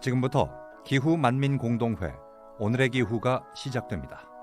지금부터 기후 만민 공동회 오늘의 기후가 시작됩니다.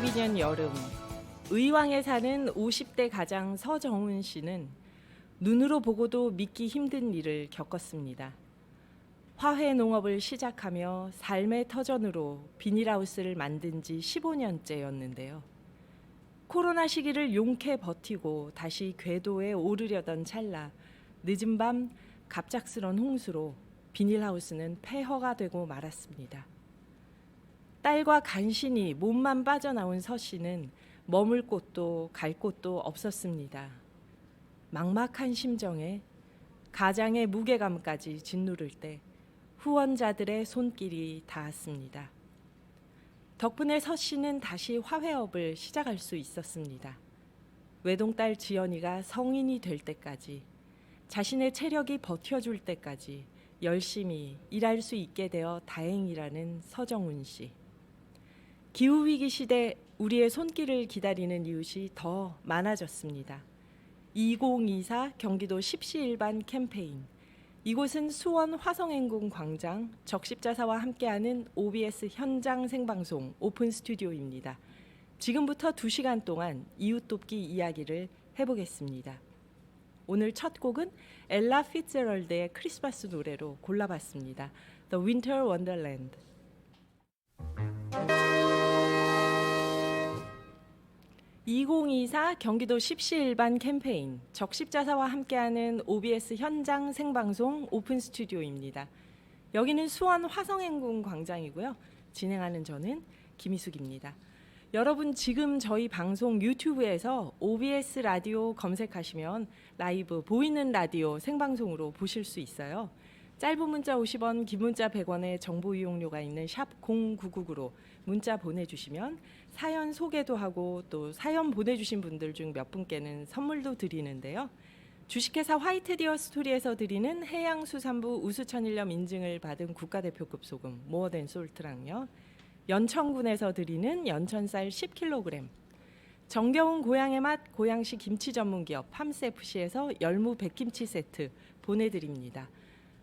(2022년) 여름 의왕에 사는 (50대) 가장 서정훈 씨는 눈으로 보고도 믿기 힘든 일을 겪었습니다. 화훼 농업을 시작하며 삶의 터전으로 비닐하우스를 만든 지 15년째였는데요. 코로나 시기를 용케 버티고 다시 궤도에 오르려던 찰나 늦은 밤 갑작스런 홍수로 비닐하우스는 폐허가 되고 말았습니다. 딸과 간신히 몸만 빠져나온 서 씨는 머물 곳도 갈 곳도 없었습니다. 막막한 심정에 가장의 무게감까지 짓누를 때 후원자들의 손길이 닿았습니다. 덕분에 서 씨는 다시 화훼업을 시작할 수 있었습니다. 외동딸 지연이가 성인이 될 때까지 자신의 체력이 버텨줄 때까지 열심히 일할 수 있게 되어 다행이라는 서정훈 씨. 기후 위기 시대 우리의 손길을 기다리는 이웃이 더 많아졌습니다. 2024 경기도 십시일반 캠페인. 이곳은 수원 화성행궁 광장 적십자사와 함께하는 OBS 현장 생방송 오픈 스튜디오입니다. 지금부터 2시간 동안 이웃 돕기 이야기를 해보겠습니다. 오늘 첫 곡은 엘라 피츠럴드의 크리스마스 노래로 골라봤습니다. The Winter Wonderland. 2024 경기도 십시일반 캠페인 적십자사와 함께하는 OBS 현장 생방송 오픈 스튜디오입니다. 여기는 수원 화성행궁 광장이고요. 진행하는 저는 김희숙입니다. 여러분 지금 저희 방송 유튜브에서 OBS 라디오 검색하시면 라이브 보이는 라디오 생방송으로 보실 수 있어요. 짧은 문자 50원, 긴 문자 100원의 정보 이용료가 있는 샵 0999로 문자 보내주시면 사연 소개도 하고 또 사연 보내주신 분들 중 몇 분께는 선물도 드리는데요. 주식회사 화이트디어 스토리에서 드리는 해양수산부 우수천일염 인증을 받은 국가대표급 소금 모어덴 솔트랑요. 연천군에서 드리는 연천쌀 10kg 정겨운 고향의 맛 고양시 김치 전문기업 팜스FC에서 열무 백김치 세트 보내드립니다.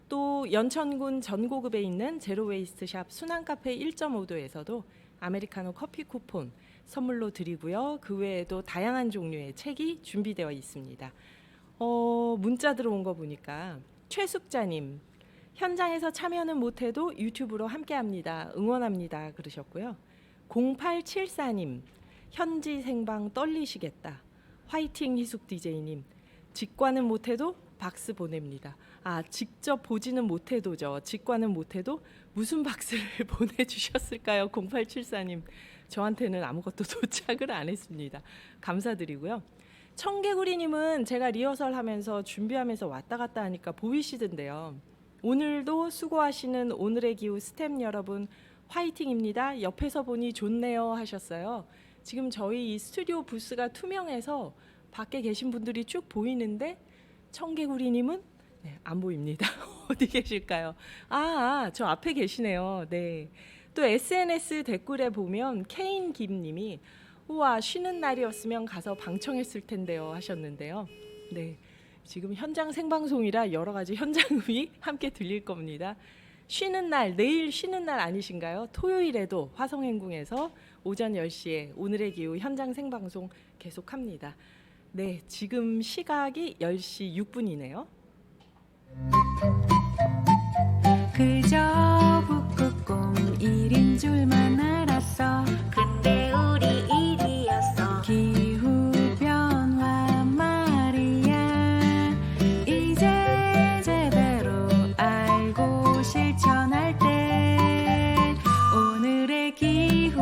또 연천군 전고급에 있는 제로웨이스트샵 순환카페 1.5도에서도 아메리카노 커피 쿠폰 선물로 드리고요. 그 외에도 다양한 종류의 책이 준비되어 있습니다. 어, 문자 들어온 거 보니까 최숙자님 현장에서 참여는 못해도 유튜브로 함께합니다. 응원합니다. 그러셨고요. 0874님 현지 생방 떨리시겠다. 화이팅 희숙 DJ님 직관은 못해도 박스 보냅니다. 아 직접 보지는 못해도죠. 직관은 못해도 무슨 박스를 보내주셨을까요? 0874님 저한테는 아무것도 도착을 안 했습니다. 감사드리고요. 청개구리님은 제가 리허설 하면서 준비하면서 왔다 갔다 하니까 보이시던데요. 오늘도 수고하시는 오늘의 기후 스탭 여러분 화이팅입니다. 옆에서 보니 좋네요 하셨어요. 지금 저희 이 스튜디오 부스가 투명해서 밖에 계신 분들이 쭉 보이는데 청개구리님은 네, 안 보입니다. 어디 계실까요? 아, 아, 저 앞에 계시네요. 네. 또 SNS 댓글에 보면 케인 김님이 우와 쉬는 날이었으면 가서 방청했을 텐데요 하셨는데요. 네. 지금 현장 생방송이라 여러 가지 현장음이 함께 들릴 겁니다. 쉬는 날, 내일 쉬는 날 아니신가요? 토요일에도 화성행궁에서 오전 10시에 오늘의 기후 현장 생방송 계속합니다. 네, 지금 시각이 10시 6분이네요. 그저 북극곰 일인 줄만 알았어. 근데 우리 일이었어. 기후변화 말이야. 이제 제대로 알고 실천할 때 오늘의 기후.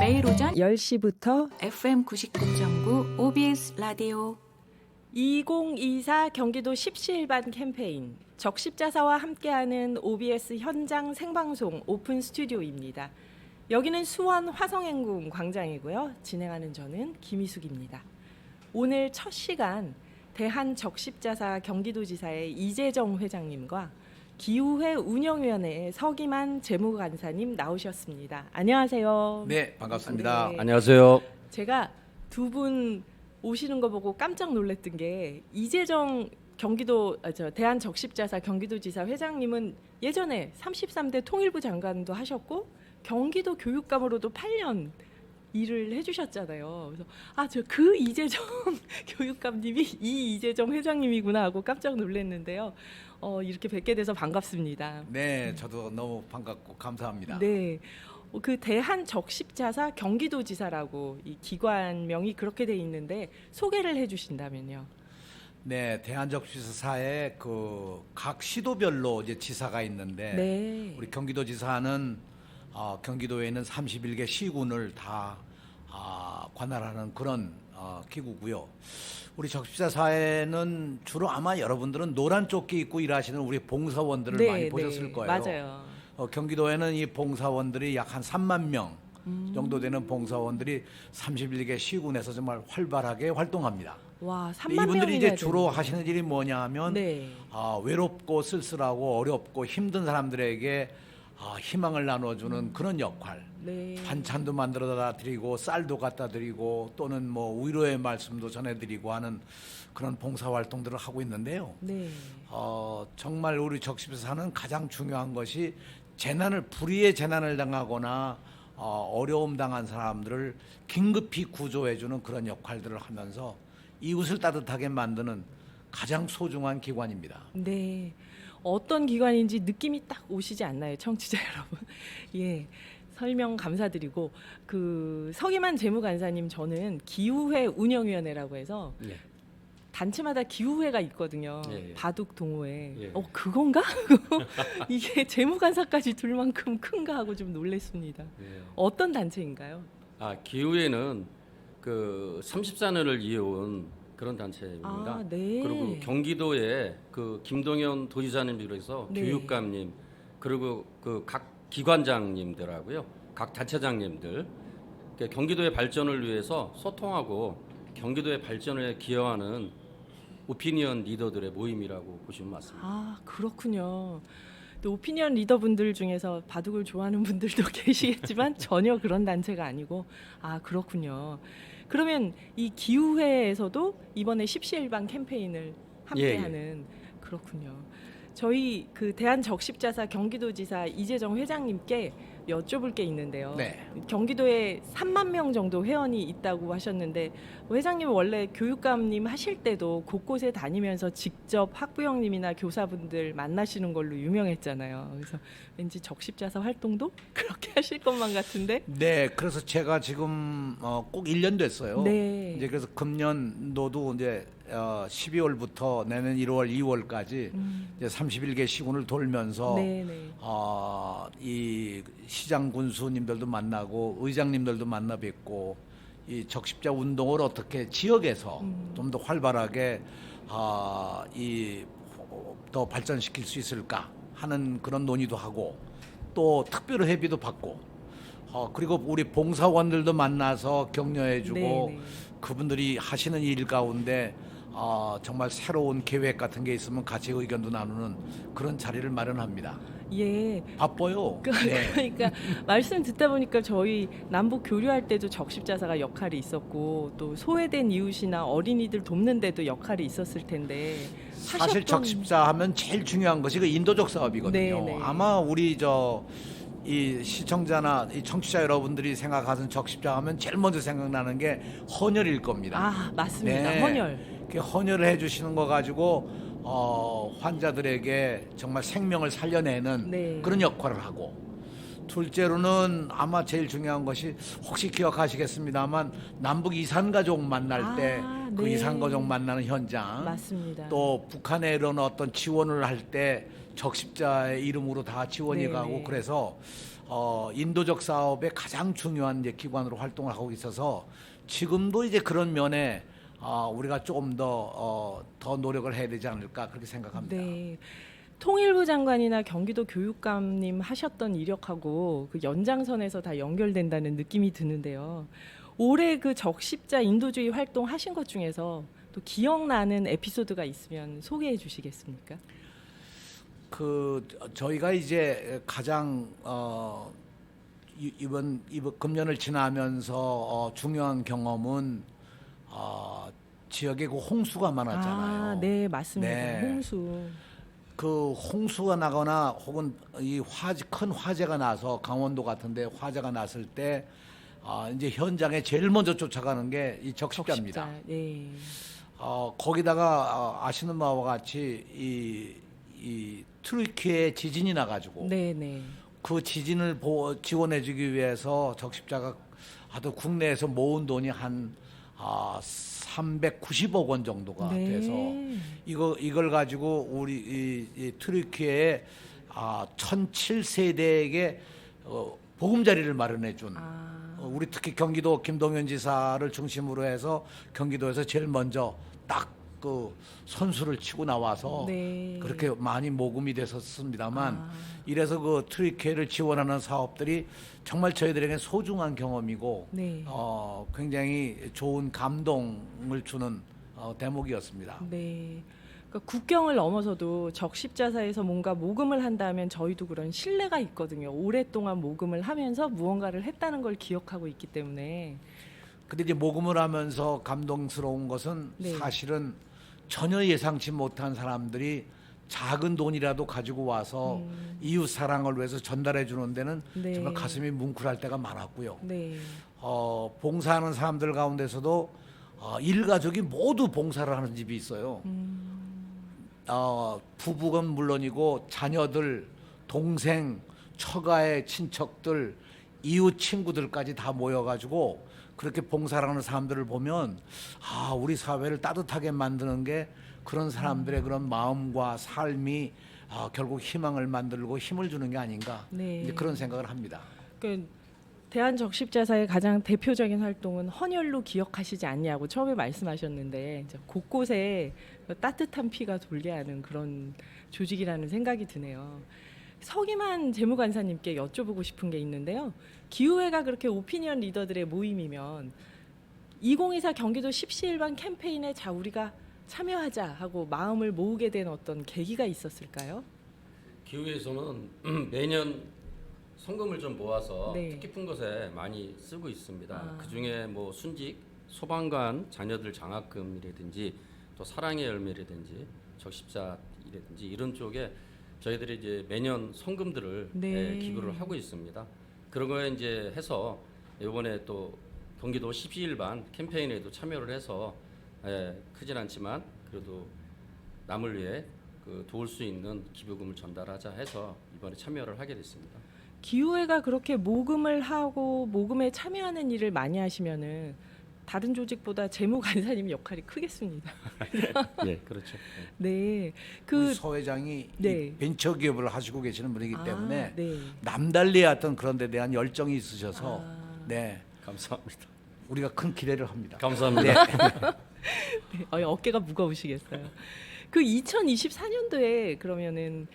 매일 오전 10시부터 FM 99.9 OBS 라디오 2024 경기도 십시일반 캠페인 적십자사와 함께하는 OBS 현장 생방송 오픈 스튜디오입니다. 여기는 수원 화성행궁 광장이고요. 진행하는 저는 김희숙입니다. 오늘 첫 시간 대한 적십자사 경기도지사의 이재정 회장님과 기후회 운영위원회의 서기만 재무관사님 나오셨습니다. 안녕하세요. 네, 반갑습니다. 네. 안녕하세요. 제가 두분 오시는 거 보고 깜짝 놀랐던 게 이재정 경기도 아, 저 대한 적십자사 경기도지사 회장님은 예전에 33대 통일부 장관도 하셨고 경기도 교육감으로도 8년 일을 해주셨잖아요. 그래서 아 저 그 이재정 교육감님이 이 이재정 회장님이구나 하고 깜짝 놀랐는데요. 어, 이렇게 뵙게 돼서 반갑습니다. 네, 저도 너무 반갑고 감사합니다. 네. 어, 그 대한 적십자사 경기도지사라고 이 기관명이 그렇게 돼 있는데 소개를 해주신다면요. 네, 대한적시사에 그 각 시도별로 이제 지사가 있는데 네. 우리 경기도지사는 어, 경기도에 있는 31개 시군을 다 아, 관할하는 그런 어, 기구고요. 우리 적십자사에는 주로 아마 여러분들은 노란 조끼 입고 일하시는 우리 봉사원들을 많이 보셨을 거예요. 네, 맞아요. 어, 경기도에는 이 봉사원들이 약 한 3만 명 음. 정도 되는 봉사원들이 31개 시군에서 정말 활발하게 활동합니다. 와, 3만 이분들이 이제 주로 되는군요. 하시는 일이 뭐냐 하면 네. 아, 외롭고 쓸쓸하고 어렵고 힘든 사람들에게 아, 희망을 나눠주는 그런 역할. 네. 반찬도 만들어다 드리고 쌀도 갖다 드리고 또는 뭐 위로의 말씀도 전해드리고 하는 그런 봉사 활동들을 하고 있는데요. 네. 어, 정말 우리 적십사는 가장 중요한 것이 재난을 불의의 재난을 당하거나 어, 어려움 당한 사람들을 긴급히 구조해주는 그런 역할들을 하면서 이웃을 따뜻하게 만드는 가장 소중한 기관입니다. 네. 어떤 기관인지 느낌이 딱 오시지 않나요, 청취자 여러분? 예. 설명 감사드리고 그 서기만 재무관사님 저는 기후회 운영위원회라고 해서 예. 단체마다 기후회가 있거든요. 예, 예. 바둑 동호회. 예. 어 그건가? 이게 재무관사까지 둘 만큼 큰가 하고 좀 놀랐습니다. 예. 어떤 단체인가요? 아 기후에는 그 34년을 이어온 그런 단체입니다. 아, 네. 그리고 경기도에 그 김동현 도지사님 비롯해서 네. 교육감님 그리고 그 각 기관장님들하고요, 각 단체장님들 그러니까 경기도의 발전을 위해서 소통하고 경기도의 발전에 기여하는 오피니언 리더들의 모임이라고 보시면 맞습니다. 아 그렇군요. 또 오피니언 리더분들 중에서 바둑을 좋아하는 분들도 계시겠지만 전혀 그런 단체가 아니고 아 그렇군요. 그러면 이 기후회에서도 이번에 십시일반 캠페인을 함께하는 그렇군요. 저희 그 대한 적십자사 경기도지사 이재정 회장님께 여쭤볼 게 있는데요. 네. 경기도에 3만 명 정도 회원이 있다고 하셨는데 회장님 원래 교육감님 하실 때도 곳곳에 다니면서 직접 학부형님이나 교사분들 만나시는 걸로 유명했잖아요. 그래서 왠지 적십자사 활동도 그렇게 하실 것만 같은데. 네, 그래서 제가 지금 어, 꼭 1년 됐어요. 네. 이제 그래서 금년도도 이제 어, 12월부터 내년 1월, 2월까지 음, 이제 31개 시군을 돌면서 네네. 어, 이 시장 군수님들도 만나고 의장님들도 만나 뵙고 이 적십자 운동을 어떻게 지역에서 음. 좀더 활발하게 아, 이더 발전시킬 수 있을까 하는 그런 논의도 하고 또 특별 회비도 받고 어, 그리고 우리 봉사원들도 만나서 격려해주고 네네. 그분들이 하시는 일 가운데 어, 정말 새로운 계획 같은 게 있으면 같이 의견도 나누는 그런 자리를 마련합니다. 예. 바빠요. 그, 네. 그러니까 말씀 듣다 보니까 저희 남북 교류할 때도 적십자사가 역할이 있었고 또 소외된 이웃이나 어린이들 돕는 데도 역할이 있었을 텐데 사실 하셨던- 적십자 하면 제일 중요한 것이 그 인도적 사업이거든요. 네, 네. 아마 우리 저 이 시청자나 이 청취자 여러분들이 생각하는 적십자 하면 제일 먼저 생각나는 게 헌혈일 겁니다. 아 맞습니다 네. 헌혈 그 헌혈을 해주시는 거 가지고 어, 환자들에게 정말 생명을 살려내는 네. 그런 역할을 하고 둘째로는 아마 제일 중요한 것이 혹시 기억하시겠습니다만 남북 이산 가족 만날 때 아, 그 네. 이산 가족 만나는 현장 맞습니다 또 북한에 이런 어떤 지원을 할 때 적십자의 이름으로 다 지원이 네네. 가고 그래서 어, 인도적 사업의 가장 중요한 이제 기관으로 활동을 하고 있어서 지금도 이제 그런 면에 어, 우리가 조금 더, 어, 더 노력을 해야 되지 않을까 그렇게 생각합니다. 네. 통일부 장관이나 경기도 교육감님 하셨던 이력하고 그 연장선에서 다 연결된다는 느낌이 드는데요. 올해 그 적십자 인도주의 활동 하신 것 중에서 또 기억나는 에피소드가 있으면 소개해 주시겠습니까? 그 저희가 이제 가장 어 이- 이번 이번 금년을 지나면서 어, 중요한 경험은 어, 지역에 그 홍수가 많았잖아요. 아, 네, 맞습니다. 네. 홍수. 그 홍수가 나거나 혹은 이 화재 큰 화재가 나서 강원도 같은데 화재가 났을 때 아, 이제 현장에 제일 먼저 쫓아가는 게 이 적십자입니다. 적십자. 네. 어, 거기다가 어, 아시는 바와 같이 이, 이 트루키에 지진이 나가지고 네, 네. 그 지진을 보, 지원해주기 위해서 적십자가 하도 국내에서 모은 돈이 한 아, 390억 원 정도가 네. 돼서 이거 이걸 가지고 우리 이, 이 트루키에 아, 1,007세대에게 어, 보금자리를 마련해 준 아. 어, 우리 특히 경기도 김동연 지사를 중심으로 해서 경기도에서 제일 먼저 딱 그 선수를 치고 나와서 네. 그렇게 많이 모금이 됐었습니다만 아. 이래서 그 트리케를 지원하는 사업들이 정말 저희들에게 소중한 경험이고 네. 어, 굉장히 좋은 감동을 주는 어, 대목이었습니다. 네. 그러니까 국경을 넘어서도 적십자사에서 뭔가 모금을 한다면 저희도 그런 신뢰가 있거든요. 오랫동안 모금을 하면서 무언가를 했다는 걸 기억하고 있기 때문에 근데 이제 모금을 하면서 감동스러운 것은 네. 사실은 전혀 예상치 못한 사람들이 작은 돈이라도 가지고 와서 이웃 사랑을 위해서 전달해 주는 데는 음. 네. 정말 가슴이 뭉클할 때가 많았고요. 네. 어, 봉사하는 사람들 가운데서도 어, 일가족이 모두 봉사를 하는 집이 있어요. 어, 부부건 물론이고 자녀들, 동생, 처가의 친척들, 이웃 친구들까지 다 모여가지고 그렇게 봉사를 하는 사람들을 보면 아 우리 사회를 따뜻하게 만드는 게 그런 사람들의 그런 마음과 삶이 아, 결국 희망을 만들고 힘을 주는 게 아닌가 네. 이제 그런 생각을 합니다. 그 대한 적십자사의 가장 대표적인 활동은 헌혈로 기억하시지 않냐고 처음에 말씀하셨는데 곳곳에 그 따뜻한 피가 돌게 하는 그런 조직이라는 생각이 드네요. 서기만 재무관사님께 여쭤보고 싶은 게 있는데요. 기후회가 그렇게 오피니언 리더들의 모임이면 2024 경기도 십시일반 캠페인에 자 우리가 참여하자 하고 마음을 모으게 된 어떤 계기가 있었을까요? 기후에서는 매년 성금을 좀 모아서 네. 뜻깊은 것에 많이 쓰고 있습니다. 아. 그 중에 뭐 순직, 소방관 자녀들 장학금이라든지 또 사랑의 열매라든지 적십자이라든지 이런 쪽에 저희들이 이제 매년 성금들을 네. 예, 기부를 하고 있습니다. 그런 거에 이제 해서 이번에 또 경기도 12일반 캠페인에도 참여를 해서 예, 크진 않지만 그래도 남을 위해 그 도울 수 있는 기부금을 전달하자 해서 이번에 참여를 하게 됐습니다. 기후회가 그렇게 모금을 하고 모금에 참여하는 일을 많이 하시면은 다른 조직보다 재무관사님 역할이 크겠습니다. 네, 그렇죠. 네, 우리 그서 회장이 네. 이 벤처 기업을 하시고 계시는 분이기 아, 때문에 네. 남달리 어떤 그런 데 대한 열정이 있으셔서 아. 네 감사합니다. 우리가 큰 기대를 합니다. 감사합니다. 네, 어, 어깨가 무거우시겠어요. 그 2024년도에 그러면은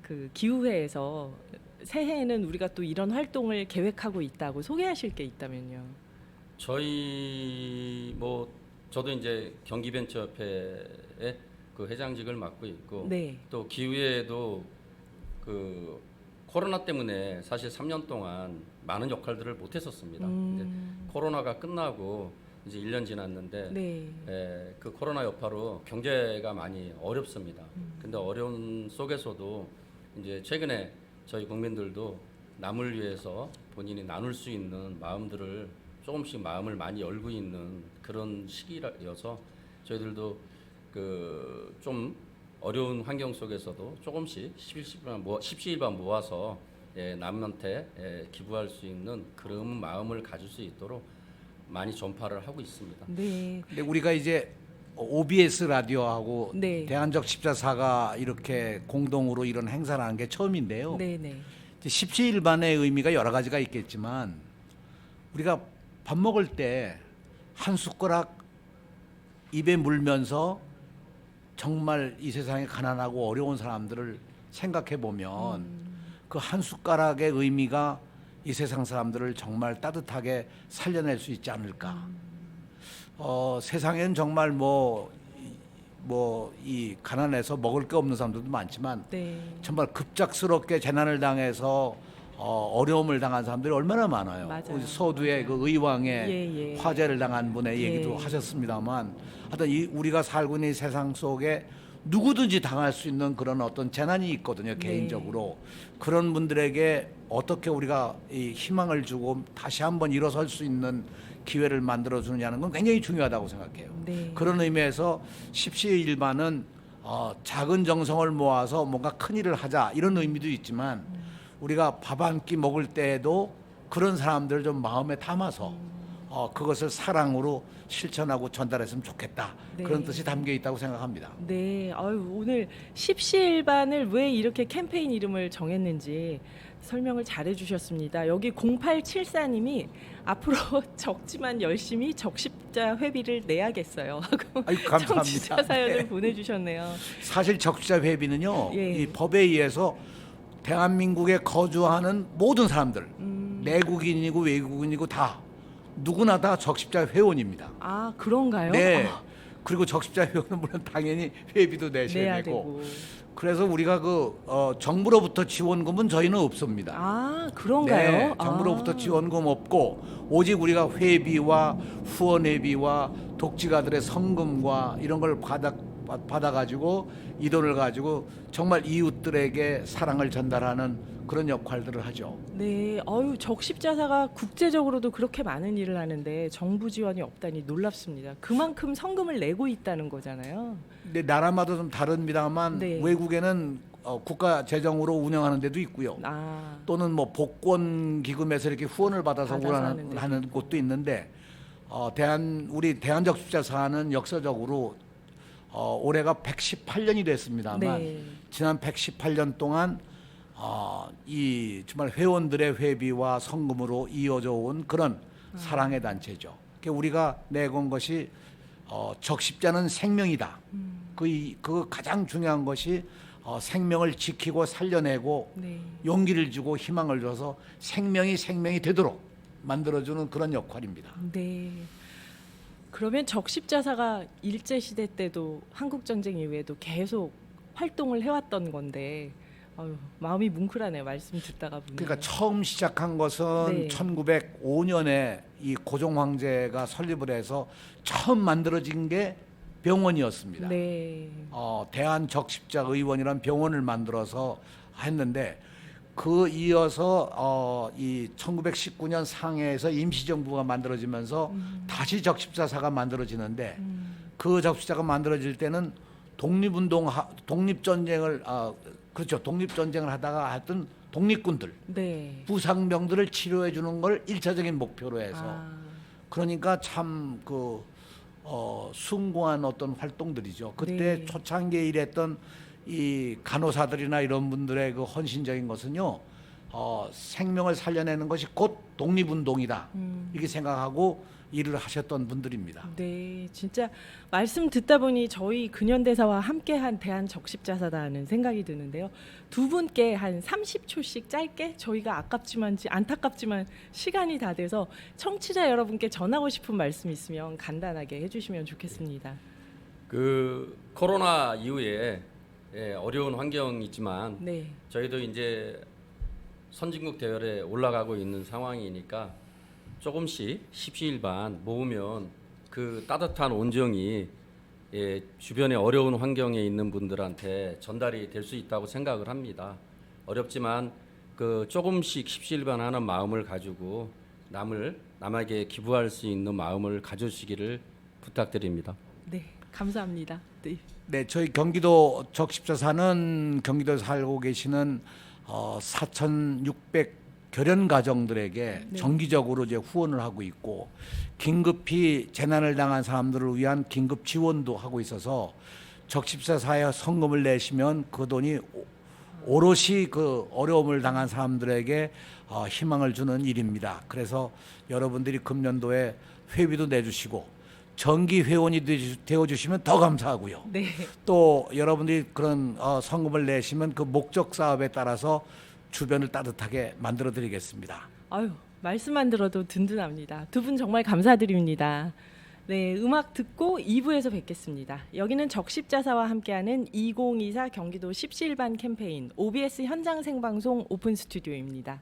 그 기후회에서 새해에는 우리가 또 이런 활동을 계획하고 있다고 소개하실 게 있다면요. 저희 뭐 저도 이제 경기벤처협회의 그 회장직을 맡고 있고 네. 또 기후에도 그 코로나 때문에 사실 3년 동안 많은 역할들을 못 했었습니다. 이제 음, 코로나가 끝나고 이제 1년 지났는데 네. 에, 그 코로나 여파로 경제가 많이 어렵습니다. 음. 근데 어려운 속에서도 이제 최근에 저희 국민들도 남을 위해서 본인이 나눌 수 있는 마음들을 조금씩 마음을 많이 열고 있는 그런 시기여서 저희들도 그 좀 어려운 환경 속에서도 조금씩 십시일반 모아, 십시일반 모아서 예, 남한테 예, 기부할 수 있는 그런 마음을 가질 수 있도록 많이 전파를 하고 있습니다. 네. 근데 우리가 이제 OBS 라디오하고 네. 대한적 십자사가 이렇게 공동으로 이런 행사를 하는 게 처음인데요. 네, 네. 이제 십시일반의 의미가 여러 가지가 있겠지만 우리가 밥 먹을 때 한 숟가락 입에 물면서 정말 이 세상에 가난하고 어려운 사람들을 생각해 보면 그한 숟가락의 의미가 이 세상 사람들을 정말 따뜻하게 살려낼 수 있지 않을까. 어, 세상엔 정말 뭐, 뭐, 이 가난해서 먹을 게 없는 사람들도 많지만 네. 정말 급작스럽게 재난을 당해서 어, 어려움을 당한 사람들이 얼마나 많아요. 맞아요. 서두에 그 의왕의 예, 예. 화재를 당한 분의 예. 얘기도 하셨습니다만 하여튼 이 우리가 살고 있는 이 세상 속에 누구든지 당할 수 있는 그런 어떤 재난이 있거든요 네. 개인적으로 그런 분들에게 어떻게 우리가 이 희망을 주고 다시 한번 일어설 수 있는 기회를 만들어 주느냐는 건 굉장히 중요하다고 생각해요. 네. 그런 의미에서 십시일반은 어, 작은 정성을 모아서 뭔가 큰 일을 하자 이런 의미도 있지만 우리가 밥 한 끼 먹을 때에도 그런 사람들을 좀 마음에 담아서 어, 그것을 사랑으로 실천하고 전달했으면 좋겠다 네. 그런 뜻이 담겨 있다고 생각합니다. 네, 아유, 오늘 십시일반을 왜 이렇게 캠페인 이름을 정했는지 설명을 잘 해주셨습니다. 여기 0874님이 앞으로 적지만 열심히 적십자 회비를 내야겠어요. 하고 아유, 감사합니다. 청취자 사연을 네. 보내주셨네요. 사실 적시자 회비는요 예. 이 법에 의해서 대한민국에 거주하는 모든 사람들 음. 내국인이고 외국인이고 다 누구나 다 적십자 회원입니다. 아 그런가요? 네. 아, 그리고 적십자 회원은 물론 당연히 회비도 내셔야 내야 되고. 되고. 그래서 우리가 그 어, 정부로부터 지원금은 저희는 없습니다. 아 그런가요? 네, 정부로부터 아. 지원금 없고 오직 우리가 회비와 후원회비와 독지가들의 성금과 이런 걸 받아 받아 가지고 이 돈을 가지고 정말 이웃들에게 사랑을 전달하는 그런 역할들을 하죠. 네, 어유 적십자사가 국제적으로도 그렇게 많은 일을 하는데 정부 지원이 없다니 놀랍습니다. 그만큼 성금을 내고 있다는 거잖아요. 근데 나라마다 좀 다릅니다만 네. 외국에는 어, 국가 재정으로 운영하는 데도 있고요. 아, 또는 뭐 복권 기금에서 이렇게 후원을 받아서 받아서 운영하는 하는 곳도 있는데 어, 대한 우리 대한적십자사는 역사적으로 어, 올해가 118년이 됐습니다만 네. 지난 118년 동안 어, 이 정말 회원들의 회비와 성금으로 이어져 온 그런 아. 사랑의 단체죠. 그러니까 우리가 내건 것이 어, 적십자는 생명이다. 음. 그, 이- 그 가장 중요한 것이 어, 생명을 지키고 살려내고 네. 용기를 주고 희망을 줘서 생명이 생명이 되도록 만들어주는 그런 역할입니다. 네. 그러면 적십자사가 일제 시대 때도 한국 전쟁 이후에도 계속 활동을 해왔던 건데 아유, 마음이 뭉클하네요. 말씀 듣다가 보니. 그러니까 처음 시작한 것은 네. 1905년에 이 고종 황제가 설립을 해서 처음 만들어진 게 병원이었습니다. 네. 어, 대한 적십자 의원이라는 병원을 만들어서 했는데 그 이어서 어, 이 1919년 상해에서 임시정부가 만들어지면서 다시 적십자사가 만들어지는데 음. 그 적십자가 만들어질 때는 독립운동 하- 독립 전쟁을 아 그렇죠 독립 전쟁을 하다가 하여튼 독립군들 네. 부상병들을 치료해 주는 걸 일차적인 목표로 해서 아, 그러니까 참그 어, 숭고한 어떤 활동들이죠. 그때 네. 초창기에 일했던 이 간호사들이나 이런 분들의 그 헌신적인 것은요, 어, 생명을 살려내는 것이 곧 독립운동이다. 음. 이렇게 생각하고 일을 하셨던 분들입니다. 네, 진짜 말씀 듣다 보니 저희 근현대사와 함께한 대한 적십자사다 하는 생각이 드는데요. 두 분께 한 30초씩 짧게 저희가 아깝지만 안타깝지만 시간이 다 돼서 청취자 여러분께 전하고 싶은 말씀 있으면 간단하게 해주시면 좋겠습니다. 그 코로나 이후에 예, 어려운 환경이지만 네, 저희도 이제 선진국 대열에 올라가고 있는 상황이니까 조금씩 십시일반 모으면 그 따뜻한 온정이 예, 주변에 어려운 환경에 있는 분들한테 전달이 될 수 있다고 생각을 합니다. 어렵지만 그 조금씩 십시일반 하는 마음을 가지고 남을 남에게 기부할 수 있는 마음을 가져주시기를 부탁드립니다. 네, 감사합니다. 네, 네, 저희 경기도 적십자 사는 경기도에 살고 계시는 어, 4,600 결연 가정들에게 네. 정기적으로 이제 후원을 하고 있고 긴급히 재난을 당한 사람들을 위한 긴급 지원도 하고 있어서 적십자사에 성금을 내시면 그 돈이 오- 오롯이 그 어려움을 당한 사람들에게 어, 희망을 주는 일입니다. 그래서 여러분들이 금년도에 회비도 내주시고 정기 회원이 되어 주시면 더 감사하고요. 네. 또 여러분들이 그런 어, 성금을 내시면 그 목적 사업에 따라서 주변을 따뜻하게 만들어 드리겠습니다. 아유, 말씀만 들어도 든든합니다. 두 분 정말 감사드립니다. 네, 음악 듣고 2부에서 뵙겠습니다. 여기는 적십자사와 함께하는 2024 경기도 십시일반 캠페인 OBS 현장 생방송 오픈 스튜디오입니다.